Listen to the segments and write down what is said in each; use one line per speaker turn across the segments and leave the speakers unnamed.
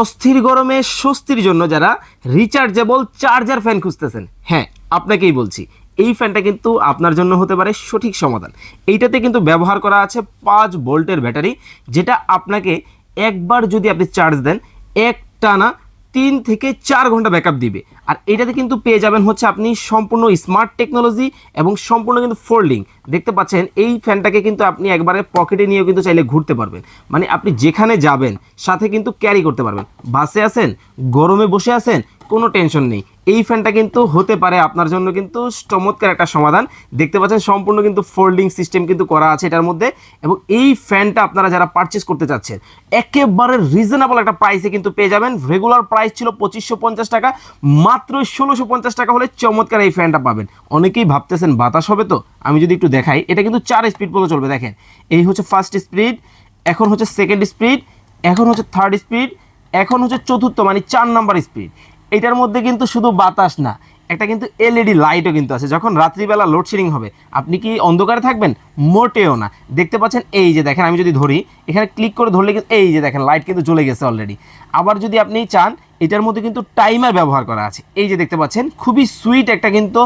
অস্থির গরমে স্বস্তির জন্য যারা রিচার্জেবল চার্জার ফ্যান খুঁজতেছেন। হ্যাঁ আপনাকেই বলছি, এই ফ্যানটা কিন্তু আপনার জন্য হতে পারে সঠিক সমাধান। এইটাতে কিন্তু ব্যবহার করা আছে পাঁচ ভোল্টের ব্যাটারি, যেটা আপনাকে একবার যদি আপনি চার্জ দেন এক টানা তিন থেকে চার ঘণ্টা ব্যাকআপ দিবে। আর এটাতে কিন্তু পেয়ে যাবেন হচ্ছে আপনি সম্পূর্ণ স্মার্ট টেকনোলজি এবং সম্পূর্ণ কিন্তু ফোল্ডিং দেখতে পাচ্ছেন, এই ফ্যানটাকে কিন্তু আপনি একবারে পকেটে নিয়েও কিন্তু চাইলে ঘুরতে পারবেন। মানে আপনি যেখানে যাবেন, সাথে কিন্তু ক্যারি করতে পারবেন। বাসে আছেন, গরমে বসে আছেন কোনো টেনশন নেই। এই ফ্যানটা কিন্তু হতে পারে আপনার জন্য কিন্তু চমৎকার একটা সমাধান। দেখতে পাচ্ছেন সম্পূর্ণ কিন্তু ফোল্ডিং সিস্টেম কিন্তু করা আছে এটার মধ্যে। এবং এই ফ্যানটা আপনারা যারা পারচেস করতে চাচ্ছেন, একেবারে রিজনেবল একটা প্রাইসে কিন্তু পেয়ে যাবেন। রেগুলার প্রাইস ছিল পঁচিশশো পঞ্চাশ টাকা, মাত্র ষোলোশো পঞ্চাশ টাকা হলে চমৎকার এই ফ্যানটা পাবেন। অনেকেই ভাবতেছেন, বাতাস হবে তো? আমি যদি একটু দেখাই, এটা কিন্তু চার স্পিড পর্যন্ত চলবে, দেখেন। এই হচ্ছে ফার্স্ট স্পিড এখন হচ্ছে সেকেন্ড স্পিড এখন হচ্ছে থার্ড স্পিড এখন হচ্ছে চতুর্থ মানে চার নাম্বার স্পিড এটার মধ্যে কিন্তু শুধু বাতাস না, একটা কিন্তু এলইডি লাইটও কিন্তু আছে। যখন রাত্রিবেলা লোডশেডিং হবে, আপনি কি অন্ধকারে থাকবেন? মোটেও না। দেখতে পাচ্ছেন এই যে দেখেন, আমি যদি ধরি, এখানে ক্লিক করে ধরলে কিন্তু এই যে দেখেন লাইট কিন্তু জ্বলে গেছে অলরেডি আবার যদি আপনি চান এটার মধ্যে কিন্তু টাইমার ব্যবহার করা আছে। এই যে দেখতে পাচ্ছেন, খুবই সুইট একটা কিন্তু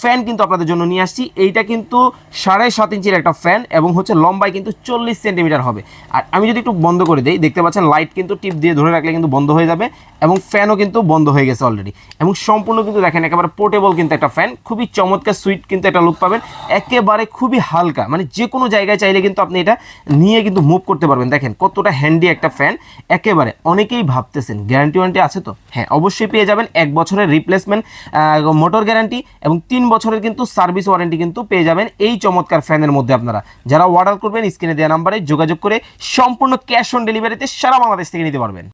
ফ্যান কিন্তু আপনাদের জন্য নিয়ে আসছি। এইটা কিন্তু সাড়ে সাত ইঞ্চির একটা ফ্যান এবং হচ্ছে লম্বায় কিন্তু চল্লিশ সেন্টিমিটার হবে। আর আমি যদি একটু বন্ধ করে দিই, দেখতে পাচ্ছেন লাইট কিন্তু টিপ দিয়ে ধরে রাখলে কিন্তু বন্ধ হয়ে যাবে এবং ফ্যানও কিন্তু বন্ধ হয়ে গেছে অলরেডি এবং সম্পূর্ণ কিন্তু দেখেন, একেবারে পোর্টেবল কিন্তু একটা ফ্যান, খুবই চমৎকার সুইট কিন্তু একটা লুক পাবেন। একেবারে খুবই হালকা মানে যে কোনো জায়গায় চাইলে কিন্তু আপনি এটা নিয়ে কিন্তু মুভ করতে পারবেন। দেখেন কতটা হ্যান্ডি একটা ফ্যান, একেবারে অনেকেই ভাবতেছেন গ্যারান্টি ওয়ারেন্টি আছে তো? হ্যাঁ অবশ্যই পেয়ে যাবেন এক বছরের রিপ্লেসমেন্ট মোটর গ্যারান্টি এবং তিন বছরের কিন্তু সার্ভিস ওয়ারেন্টি কিন্তু পেয়ে যাবেন এই চমৎকার ফ্যানের মধ্যে আপনারা। যারা অর্ডার করবেন স্ক্রিনে দেওয়া নাম্বারে যোগাযোগ করে সম্পূর্ণ ক্যাশ অন ডেলিভারিতে সারা বাংলাদেশ থেকে নিতে পারবেন।